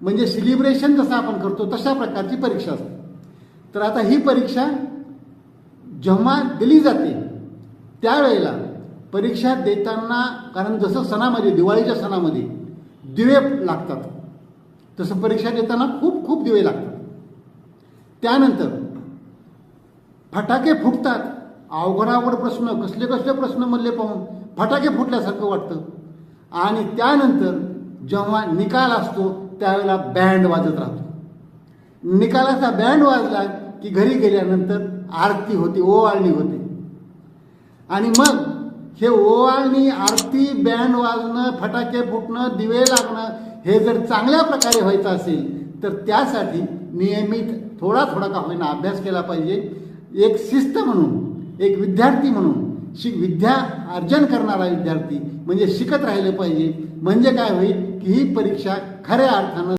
म्हणजे सेलिब्रेशन जसं आपण करतो तशा प्रकारची परीक्षा असते. तर आता ही परीक्षा जेव्हा दिली जाते त्यावेळेला परीक्षा देताना कारण जसं सणामध्ये दिवाळीच्या सणामध्ये दिवे लागतात तसं परीक्षा देताना खूप खूप दिवे लागतात. त्यानंतर फटाके फुटतात. अवघडावघड प्रश्न कसले कसले प्रश्न म्हणले पाहून फटाके फुटल्यासारखं वाटतं. आणि त्यानंतर जेव्हा निकाल असतो त्यावेळेला बँड वाजत राहतो. निकालाचा बँड वाजला की घरी गेल्यानंतर आरती होते ओवाळणी होते. आणि मग हे ओवाळणी आरती बँड वाजणं फटाके फुटणं दिवे लागणं हे जर चांगल्या प्रकारे व्हायचं असेल तर त्यासाठी नियमित थोडा थोडा का होईना अभ्यास केला पाहिजे. एक शिस्त म्हणून एक विद्यार्थी म्हणून शिक विद्या अर्जन करणारा विद्यार्थी म्हणजे शिकत राहिले पाहिजे. म्हणजे काय होईल? की ही परीक्षा खऱ्या अर्थानं